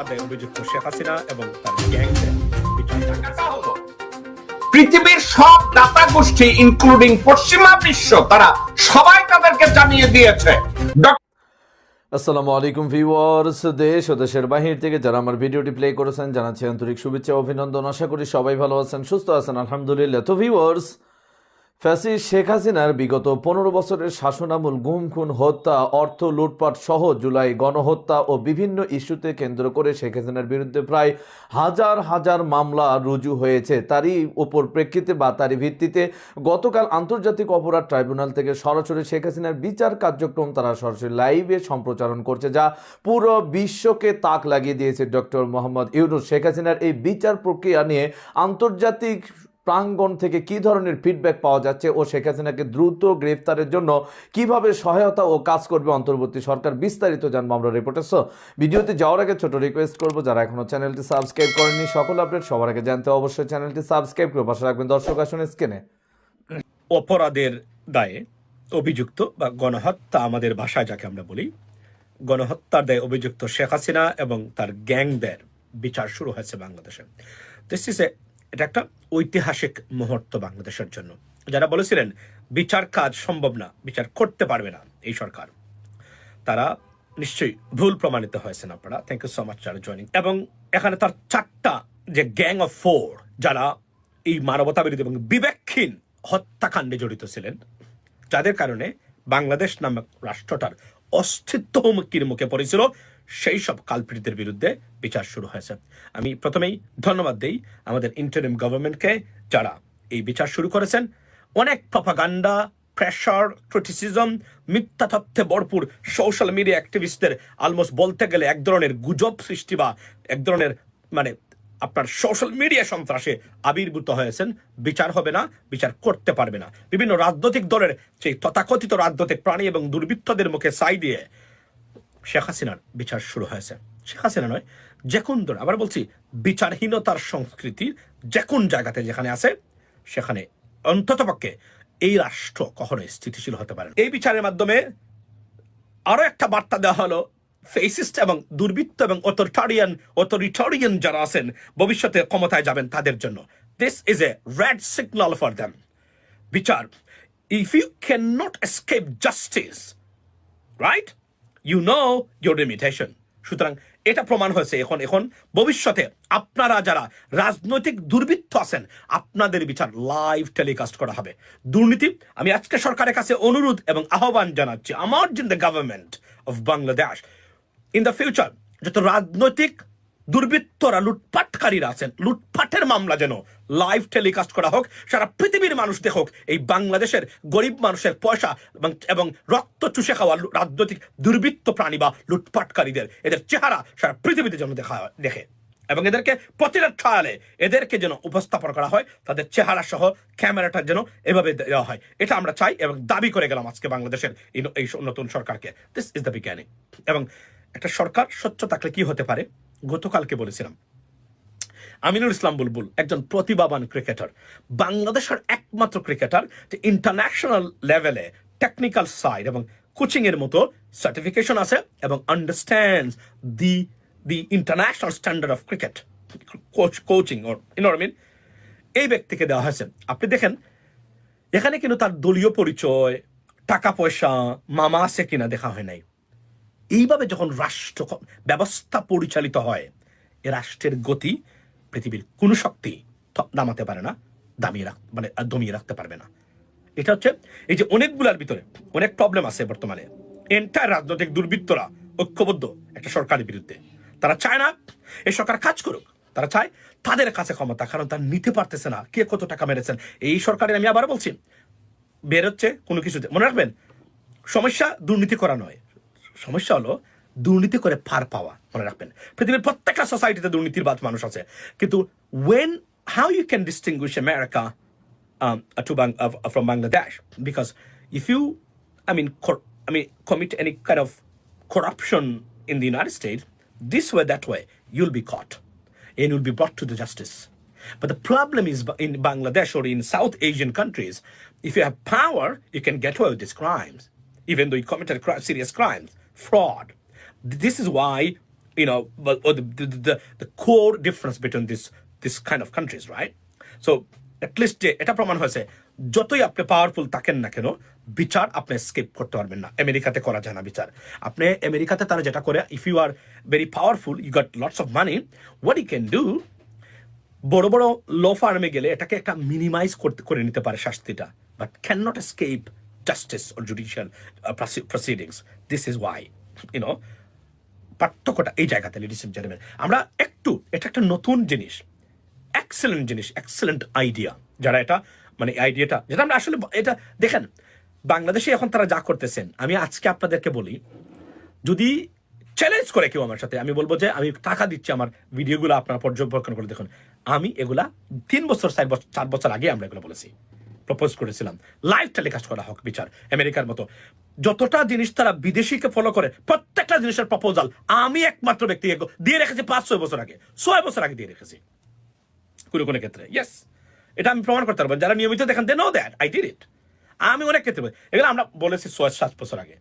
গণহত্যার অভিযুক্ত শেখ হাসিনা এবং তার গ্যাংদের পৃথিবীর সব দাতা গোষ্ঠী ইনক্লুডিং পশ্চিমা বিশ্ব তারা সবাই তাদেরকে জানিয়ে দিয়েছে। আসসালামু আলাইকুম ভিউয়ার্স দেশ ও দেশের বাহির থেকে যারা আমার ভিডিওটি প্লে করেছেন জানাচ্ছি আন্তরিক শুভেচ্ছা অভিনন্দন। আশা করি সবাই ভালো আছেন সুস্থ আছেন আলহামদুলিল্লাহ। তো ভিউয়ার্স ফ্যাসি শেখ হাসিনার বিগত পনেরো বছরের শাসনামূল গুম খুন হত্যা, অর্থ লুটপাট সহ জুলাই গণহত্যা ও বিভিন্ন ইস্যুতে কেন্দ্র করে শেখ হাসিনার বিরুদ্ধে প্রায় হাজার হাজার মামলা রুজু হয়েছে। তারই উপর প্রেক্ষিতে বা তারই ভিত্তিতে গতকাল আন্তর্জাতিক অপরাধ ট্রাইব্যুনাল থেকে সরাসরি শেখ হাসিনার বিচার কার্যক্রম তারা সরাসরি লাইভে সম্প্রচারণ করছে, যা পুরো বিশ্বকে তাক লাগিয়ে দিয়েছে। ডক্টর মোহাম্মদ ইউনুস, শেখ হাসিনার এই বিচার প্রক্রিয়া নিয়ে আন্তর্জাতিক প্রাঙ্গণ থেকে কি ধরনের ফিডব্যাক পাওয়া যাচ্ছে ও শেখ হাসিনাকে দ্রুত গ্রেফতারের জন্য কীভাবে সহায়তা ও কাজ করবে অন্তর্বর্তী সরকার বিস্তারিত জানব আমরা রিপোর্টার সো ভিডিওতে যাওয়ার আগে ছোট রিকোয়েস্ট করব, যারা এখনও চ্যানেলটি সাবস্ক্রাইব করেননি, সকল আপডেট সবার আগে জানতে অবশ্যই চ্যানেলটি সাবস্ক্রাইব করে পাশে রাখবেন। দর্শক, আসনে স্ক্রিনে অপরাধের দায়ে অভিযুক্ত বা গণহত্যা আমাদের ভাষায় যাকে আমরা বলি, গণহত্যার দায়ে অভিযুক্ত শেখ হাসিনা এবং তার গ্যাংদের বিচার শুরু হয়েছে বাংলাদেশে। দিস এ এটা একটা ঐতিহাসিক মুহূর্ত বাংলাদেশের জন্য। যারা বলেছিলেন, বিচার কাজ সম্ভব না, বিচার করতে পারবে না এই সরকার, তারা নিশ্চয়ই ভুল প্রমাণিত হয়েছেন আপনারা। থ্যাংক ইউ সো মাচ যারা জয়নিং এবং এখানে তার চারটা যে গ্যাং অফ ফোর যারা এই মানবতা বিরোধী এবং বিবেকহীন হত্যাকাণ্ডে জড়িত ছিলেন, যাদের কারণে বাংলাদেশ নামক রাষ্ট্রটার অস্তিত্ব হুমকির মুখে পড়েছিল, সেই সব কালপ্রিটদের বিরুদ্ধে বিচার শুরু হয়েছে। আমি প্রথমেই ধন্যবাদ দেই আমাদের ইন্টারিম গভর্নমেন্টকে যারা এই বিচার শুরু করেছেন। অনেক প্রপাগান্ডা প্রেশার ক্রিটিসিজম মিথ্যা তথ্যে ভরপুর সোশ্যাল মিডিয়া অ্যাক্টিভিস্টদের অলমোস্ট বলতে গেলে এক ধরনের গুজব সৃষ্টি বা এক ধরনের মানে আপনার সোশ্যাল মিডিয়া সন্ত্রাসে আবির্ভূত হয়েছেন। বিচার হবে না, বিচার করতে পারবে না। বিভিন্ন রাজনৈতিক দলের সেই তথাকথিত রাজনৈতিক প্রাণী এবং দুর্বৃত্তদের মুখে সাই দিয়ে শেখ হাসিনার বিচার শুরু হয়েছে। শেখ হাসিনা নয় যে কোন আবার বলছি, বিচারহীনতার সংস্কৃতি যে কোন জায়গাতে যেখানে আছে, সেখানে অন্ততপক্ষে এই রাষ্ট্র কখনোই স্থিতিশীল হতে পারে এই বিচারের মাধ্যমে আরও একটা বার্তা দেওয়া হলো, ফেসিস্ট এবং দুর্বৃত্ত এবং অথরিটারিয়ান অথরিটারিয়ান যারা আছেন, ভবিষ্যতে ক্ষমতায় যাবেন তাদের জন্য। This is a red signal for them বিচার if you can not escape justice right you know your limitation সুতরাং এটা প্রমাণ হয়েছে এখন এখন ভবিষ্যতে আপনারা যারা রাজনৈতিক দুর্বৃত্ত আছেন, আপনাদের বিচার লাইভ টেলিকাস্ট করা হবে। দুর্নীতি, আমি আজকে সরকারের কাছে অনুরোধ এবং আহ্বান জানাচ্ছি আমার জিন the government of Bangladesh in the future যত রাজনৈতিক দুর্বৃত্তরা লুটপাটকারীরা আছেন। লুটপাটের মামলা যেন লাইভ টেলিকাস্ট করা হোক, সারা পৃথিবীর মানুষ দেখুক, এই বাংলাদেশের গরিব মানুষের পয়সা এবং রক্ত চুষে খাওয়া রাজনৈতিক দুর্বৃত্ত প্রাণী বা লুটপাটকারীদের, এদের চেহারা সারা পৃথিবীতে যেন দেখা দেখে। এবং এদেরকে প্রতিটা ট্রায়ালে এদেরকে যেন উপস্থাপন করা হয়, তাদের চেহারা সহ ক্যামেরাটা যেন এভাবে দেওয়া হয়। এটা আমরা চাই এবং দাবি করে গেলাম আজকে বাংলাদেশের এই এই নতুন সরকারকে। দিস ইজ দ্য বিজ্ঞানী এবং একটা সরকার স্বচ্ছ থাকলে কি হতে পারে? গতকালকে বলেছিলাম, আমিনুল ইসলাম বুলবুল একজন প্রতিভাবান ক্রিকেটার, বাংলাদেশের একমাত্র ক্রিকেটার যে ইন্টারন্যাশনাল লেভেলে টেকনিক্যাল সাইড এবং কোচিং এর মতো সার্টিফিকেশন আছে এবং understand the the international standard of cricket coach coaching ওর ইন এই ব্যক্তিকে দেওয়া হয়েছে। আপনি দেখেন, এখানে কিন্তু তার দলীয় পরিচয়, টাকা পয়সা, মামা আছে কিনা দেখা হয় নাই। এইভাবে যখন রাষ্ট্র ব্যবস্থা পরিচালিত হয়, এ রাষ্ট্রের গতি পৃথিবীর কোনো শক্তি নামাতে পারে না, দামিয়ে রাখ মানে দমিয়ে রাখতে পারবে না। এটা হচ্ছে, এই যে অনেকগুলার ভিতরে অনেক প্রবলেম আছে বর্তমানে। এন্টায়ার রাজনৈতিক দুর্বৃত্তরা ঐক্যবদ্ধ একটা সরকারের বিরুদ্ধে। তারা চায় না এই সরকার কাজ করুক। তারা চায় তাদের কাছে ক্ষমতা, কারণ তারা নিতে পারতেছে না। কে কত টাকা মেরেছেন? এই সরকারের আমি আবার বলছি বেরোচ্ছে কোনো কিছুতে। মনে রাখবেন, সমস্যা দুর্নীতি করা নয়। সমস্যা হলো দুর্নীতি করে পার পাওয়া মনে রাখবেন পৃথিবীর প্রত্যেকটা সোসাইটিতে দুর্নীতির বাদ মানুষ আছে কিন্তু when how you can distinguish America um, uh, from Bangladesh because if you, I mean, I mean, commit any kind of corruption in the United States, this way, that way, you'll be caught and you'll be brought to the justice. But the problem is in Bangladesh or in South Asian countries, if you have power, you can get away with these crimes, even though you committed serious crimes, fraud. This is why you know, or the, the, the, the core difference between this, this kind of countries, right? So at least যে এটা প্রমাণ হয়েছে যতই আপনি powerful থাকেন না কেন বিচার আপনি স্কিপ করতে পারবেন না আমেরিকাতে করা যায় না বিচার আপনি আমেরিকাতে তারা যেটা করে if you are very powerful you got lots of money what you can do বড় বড় ল ফার্মে গেলে এটাকে একটা মিনিমাইজ করতে করে নিতে পারে শাস্তিটা but can not escape justice or judicial proceedings this is why you know পার্থক্যটা এই জায়গাতে লেডিস এন্ড জেন্টলম্যান আমরা একটু, এটা একটা নতুন জিনিস এক্সেলেন্ট জিনিস এক্সেলেন্ট আইডিয়া যারা এটা মানে আইডিয়াটা যেটা আমরা আসলে, এটা, দেখেন, বাংলাদেশে এখন তারা যা করতেছেন, আমি আজকে আপনাদেরকে বলি, যদি চ্যালেঞ্জ করে কেউ আমার সাথে, আমি বলব যে, আমি টাকা দিচ্ছি আমার ভিডিওগুলো আপনারা পর্যবেক্ষণ করে দেখুন। আমি এগুলা তিন বছর, চার বছর আগে আমরা এগুলো বলেছি। প্রপোজ করেছিলাম। লাইভ টেলিকাস্ট করা হোক বিচার, আমেরিকার মতো। যতটা জিনিস তারা বিদেশিকে ফলো করে, প্রত্যেকটা জিনিসের প্রপোজাল আমি একমাত্র ব্যক্তি দিয়ে রেখেছি পাঁচ, ছয় বছর আগে। ছয় বছর আগে দিয়ে রেখেছি। কোনো কোনো ক্ষেত্রে ইয়েস এটা আমি প্রমাণ করতে পারব। যারা নিয়মিত দেখেন they know that I did it আমি অনেক ক্ষেত্রে। এগুলো আমরা বলেছি ছয়, সাত বছর আগে।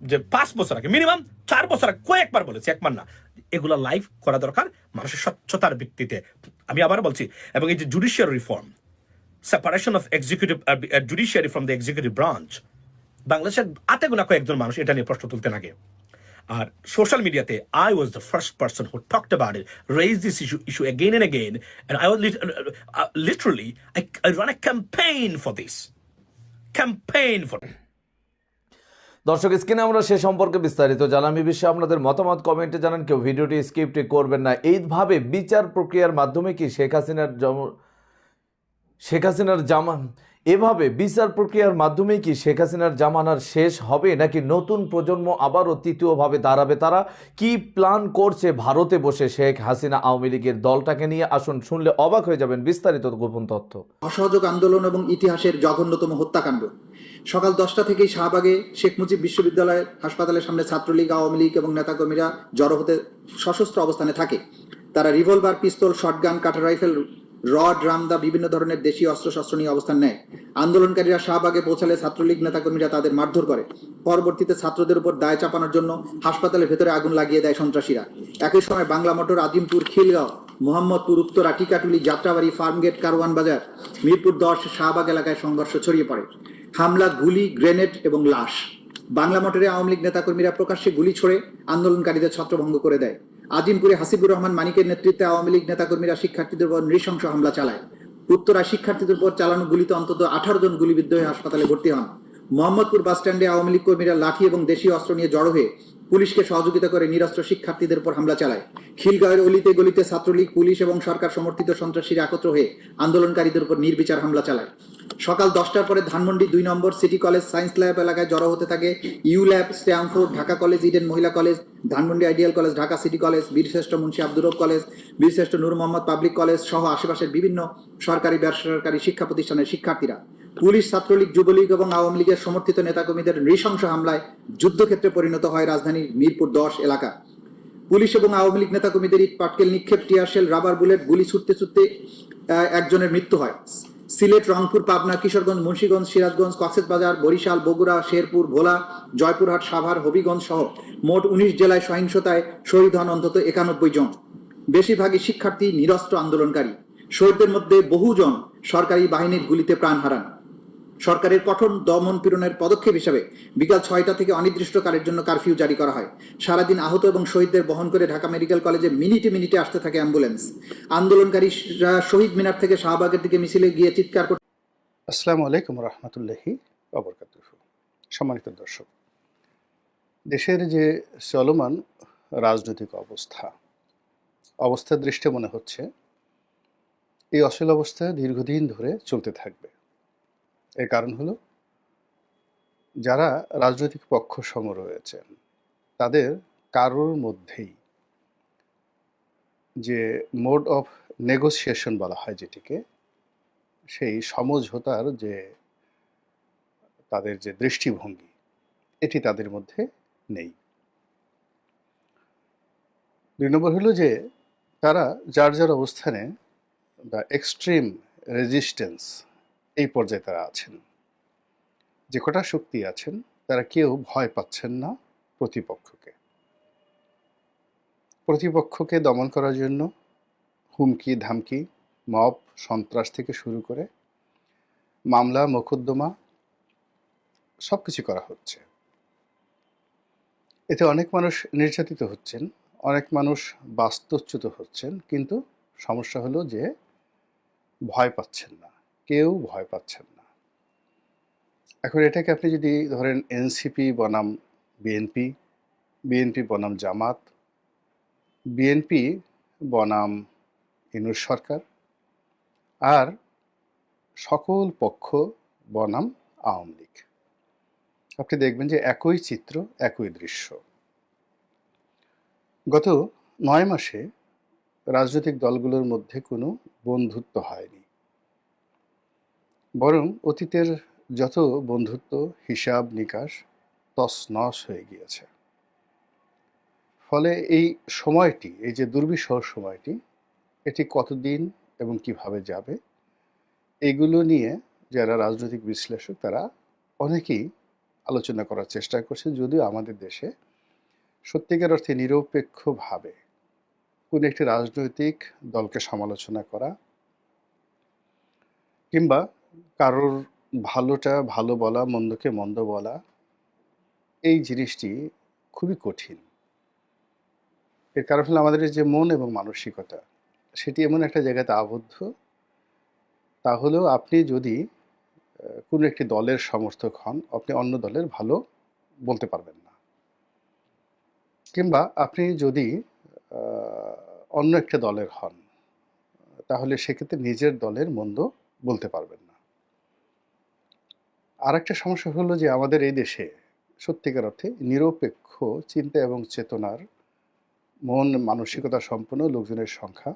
যে পাঁচ বছর আগে মিনিমাম চার বছর আগে, কয়েকবার বলেছি, একবার না। এগুলো লাইভ করা দরকার মানুষের স্বচ্ছতার ভিত্তিতে। আমি আবার বলছি, এবং এই যে judicial reform separation of executive judiciary from the executive branch বাংলাদেশের আতে গোনা কয়েকজন মানুষ এটা নিয়ে প্রশ্ন তুলতে আগে। আর সোশ্যাল মিডিয়াতে I was the first person who talked about it raise this issue issue again and again and I was literally I ran a campaign for this campaign for দর্শক, স্ক্রিনে আমরা সে সম্পর্কে বিস্তারিত জানামি বিষয়ে আপনাদের মতামত, কমেন্টে জানান। কেউ ভিডিওটি স্কিপটি করবেন না। এইভাবে বিচার প্রক্রিয়ার মাধ্যমে কি শেখ হাসিনার শেখ হাসিনার জামান। এভাবে বিচার প্রক্রিয়ার মাধ্যমেই কি শেখ হাসিনার জামানার শেষ হবে, নাকি নতুন প্রজন্ম আবারও তৃতীয়ভাবে দাঁড়াবে তারা? কি প্ল্যান করছে ভারতে বসে শেখ হাসিনা আওয়ামী লীগের দলটাকে নিয়ে? আসুন শুনলে অবাক হয়ে যাবেন বিস্তারিত গোপন তথ্য। অসহযোগ আন্দোলন এবং ইতিহাসের জঘন্যতম হত্যাকাণ্ড। সকাল দশটা থেকেই শাহবাগে শেখ মুজিব বিশ্ববিদ্যালয়ের হাসপাতালের সামনে ছাত্রলীগ, আওয়ামী লীগ এবং নেতাকর্মীরা জড়ো হতে সশস্ত্র অবস্থানে থাকে। তারা revolver, pistol, shotgun cutter rifle rod, রামদা, বিভিন্ন ধরনের দেশীয় অস্ত্রশস্ত্র নিয়ে অবস্থান নেয়। আন্দোলনকারীরা শাহবাগে পৌঁছালে ছাত্রলীগ নেতাকর্মীরা তাদের মারধর করে। পরবর্তীতে ছাত্রদের উপর দায় চাপানোর জন্য হাসপাতালের ভেতরে আগুন লাগিয়ে দেয় সন্ত্রাসীরা। একই সময় বাংলা মোটর আজিমপুর খিলগাঁও, মোহাম্মদপুর, উত্তরা, টিকাটুলি, যাত্রাবাড়ি, ফার্মগেট, কারওয়ান বাজার, মিরপুর দশ, শাহবাগ এলাকায় সংঘর্ষ ছড়িয়ে পড়ে। হামলা, গুলি, গ্রেনেড এবং লাশ। বাংলা মোটরে আওয়ামী লীগ নেতাকর্মীরা প্রকাশ্যে গুলি ছড়ে, আন্দোলনকারীদের ছত্রভঙ্গ করে দেয়। আজিমপুরে হাসিবুর রহমান মানিকের নেতৃত্বে আওয়ামী লীগ নেতাকর্মীরা শিক্ষার্থীদের উপর নৃশংস হামলা চালায়। উত্তরা শিক্ষার্থীদের উপর চালানো গুলিতে অন্তত আঠারো জন গুলিবিদ্ধ হয়ে হাসপাতালে ভর্তি হন। মোহাম্মদপুর বাস স্ট্যান্ডে আওয়ামী লীগ কর্মীরা লাঠি এবং দেশীয় অস্ত্র নিয়ে জড়ো হয়ে পুলিশকে সহযোগিতা করে নিরস্ত্র শিক্ষার্থীদের উপর হামলা চালায়। খিলগাঁওয়ের অলিতে গলিতে ছাত্রলীগ, পুলিশ এবং সরকার সমর্থিত সন্ত্রাসীরা একত্র হয়ে আন্দোলনকারীদের উপর নির্বিচার হামলা চালায়। সকাল দশটার পরে ধানমন্ডি দুই নম্বর সিটি কলেজ সায়েন্স ল্যাব এলাকায় জড়ো হতে থাকে U Lab Stamford, Dhaka College, Eden Mohila College, Dhanmondi Ideal College, Dhaka City College, Birshreshtho Munshi Abdur college, বীরশ্রেষ্ঠ নূর মোহাম্মদ পাবলিক কলেজ সহ আশেপাশের বিভিন্ন সরকারি, বেসরকারি শিক্ষা প্রতিষ্ঠানের শিক্ষার্থীরা। পুলিশ, ছাত্রলীগ, যুবলীগ এবং আওয়ামী লীগের সমর্থিত নেতাকর্মীদের নৃশংস হামলায় যুদ্ধক্ষেত্রে পরিণত হয় রাজধানীর মিরপুর দশ এলাকা। পুলিশ এবং আওয়ামী লীগ নেতাকর্মীদের ইট পাটকেল, নিক্ষেপ টিয়ারশেল রাবার বুলেট, গুলি ছুটতে ছুটতে একজনের মৃত্যু হয়। সিলেট, রংপুর, পাবনা, কিশোরগঞ্জ, মুন্সিগঞ্জ, সিরাজগঞ্জ কক্সবাজার বরিশাল, বগুড়া, শেরপুর, ভোলা, জয়পুরহাট, সাভার, হবিগঞ্জ সহ মোট উনিশ জেলায় সহিংসতায় শহীদ হন অন্তত একানব্বই জন। বেশিরভাগই শিক্ষার্থী, নিরস্ত্র আন্দোলনকারী। শহীদদের মধ্যে বহুজন সরকারি বাহিনীর গুলিতে প্রাণ হারান। সরকারের কঠোর দমন পীড়নের পদক্ষেপ হিসাবে বিকাল ছয়টা থেকে অনির্দিষ্টকালের জন্য কারফিউ জারি করা হয়। সারাদিন আহত এবং শহীদদের বহন করে ঢাকা মেডিকেল কলেজে মিনিটে মিনিটে আসতে থাকে অ্যাম্বুলেন্স। আন্দোলনকারীরা শহীদ মিনার থেকে শাহবাগের দিকে মিছিলে গিয়ে চিৎকার করতে আসসালামু আলাইকুম রহমতুল্লাহি সম্মানিত দর্শক, দেশের যে চলমান রাজনৈতিক অবস্থা, অবস্থার দৃষ্টে মনে হচ্ছে, এই অচল অবস্থা দীর্ঘদিন ধরে চলতে থাকবে। এর কারণ হলো, যারা রাজনৈতিক পক্ষ সম রয়েছেন তাদের কারোর মধ্যেই যে মোড অফ নেগোসিয়েশন বলা হয় যেটিকে, সেই সমঝোতার যে তাদের যে দৃষ্টিভঙ্গি, এটি তাদের মধ্যে নেই। দুই নম্বর হলো যে, তারা যার যার অবস্থানে দ্য এক্সট্রিম রেজিস্ট্যান্স এই পর্যায়ে তারা আছেন। যে কটা শক্তি আছেন, তারা কেউ ভয় পাচ্ছেন না প্রতিপক্ষকে। প্রতিপক্ষকে দমন করার জন্য হুমকি, ধামকি, মব, সন্ত্রাস থেকে শুরু করে মামলা, মোকদ্দমা সব কিছু করা হচ্ছে। এতে অনেক মানুষ নির্যাতিত হচ্ছেন, অনেক মানুষ বাস্তুচ্যুত হচ্ছেন, কিন্তু সমস্যা হলো যে ভয় পাচ্ছেন না। কেউ ভয় পাচ্ছেন না। এখন এটাকে আপনি যদি ধরেন এনসিপি বনাম বিএনপি বিএনপি বনাম জামাত, বিএনপি বনাম ইনুর সরকার, আর সকল পক্ষ বনাম আওয়ামী লীগ। আপনি দেখবেন যে একই চিত্র, একই দৃশ্য। গত নয় মাসে রাজনৈতিক দলগুলোর মধ্যে কোনো বন্ধুত্ব হয়নি। বরং অতীতের যত বন্ধুত্ব, হিসাব নিকাশ তছনছ হয়ে গিয়েছে। ফলে এই সময়টি, এই যে দুর্বিষহ সময়টি, এটি কতদিন এবং কীভাবে যাবে, এগুলো নিয়ে যারা রাজনৈতিক বিশ্লেষক, তারা অনেকেই আলোচনা করার চেষ্টা করছে যদিও আমাদের দেশে সত্যিকার অর্থে নিরপেক্ষভাবে কোনো একটি রাজনৈতিক দলকে সমালোচনা করা কিংবা কারোর ভালোটা ভালো বলা, মন্দকে মন্দ বলা, এই জিনিসটি খুবই কঠিন। এর কারণ হলো আমাদের যে মন এবং মানসিকতা, সেটি এমন একটা জায়গাতে আবদ্ধ। তাহলেও আপনি যদি কোনো একটি দলের সমর্থক হন, আপনি অন্য দলের ভালো বলতে পারবেন না। কিংবা আপনি যদি অন্য একটা দলের হন, তাহলে সেক্ষেত্রে নিজের দলের মন্দ বলতে পারবেন না। আর একটা সমস্যা হলো যে আমাদের এই দেশে সত্যিকার অর্থে নিরপেক্ষ চিন্তা এবং চেতনার মন মানসিকতা সম্পন্ন লোকজনের সংখ্যা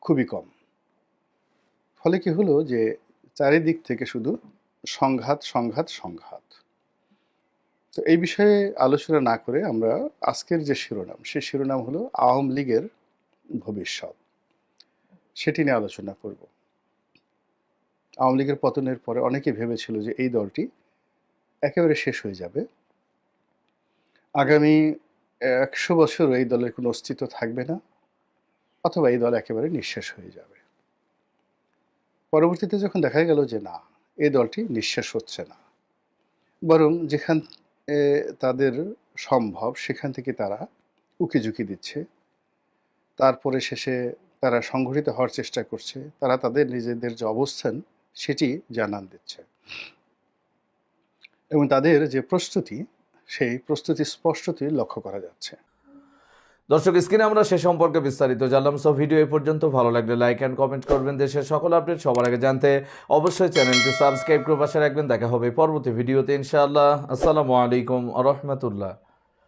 খুবই কম। ফলে কি হলো যে চারিদিক থেকে শুধু সংঘাত সংঘাত সংঘাত। তো এই বিষয়ে আলোচনা না করে আমরা আজকের যে শিরোনাম, সেই শিরোনাম হলো আওয়ামী লীগের ভবিষ্যৎ। সেটি নিয়ে আলোচনা করব। আওয়ামী লীগের পতনের পরে অনেকে ভেবেছিল যে এই দলটি একেবারে শেষ হয়ে যাবে। আগামী একশো বছর এই দলের কোনো অস্তিত্ব থাকবে না, অথবা এই দল একেবারে নিঃশেষ হয়ে যাবে। পরবর্তীতে যখন দেখা গেল যে না, এই দলটি নিঃশেষ হচ্ছে না, বরং যেখান তাদের সম্ভব সেখান থেকে তারা উকি ঝুঁকি দিচ্ছে, তারপরে শেষে তারা সংগঠিত হওয়ার চেষ্টা করছে, তারা তাদের নিজেদের যে অবস্থান সেটি জানান দিচ্ছে। এবং তাদের যে প্রস্তুতি, সেই প্রস্তুতি স্পষ্টতই লক্ষ্য করা যাচ্ছে। দর্শক, স্ক্রিনে আমরা সে সম্পর্কে বিস্তারিত জানলাম। সব ভিডিও এই পর্যন্ত। ভালো লাগলে লাইক অ্যান্ড কমেন্ট করবেন। দেশের সকল আপডেট সবার আগে জানতে অবশ্যই চ্যানেলটি সাবস্ক্রাইব করে পাশে রাখবেন। দেখা হবে পরবর্তী ভিডিওতে, ইনশাআল্লাহ। আসসালামু আলাইকুম রহমতুল্লাহ।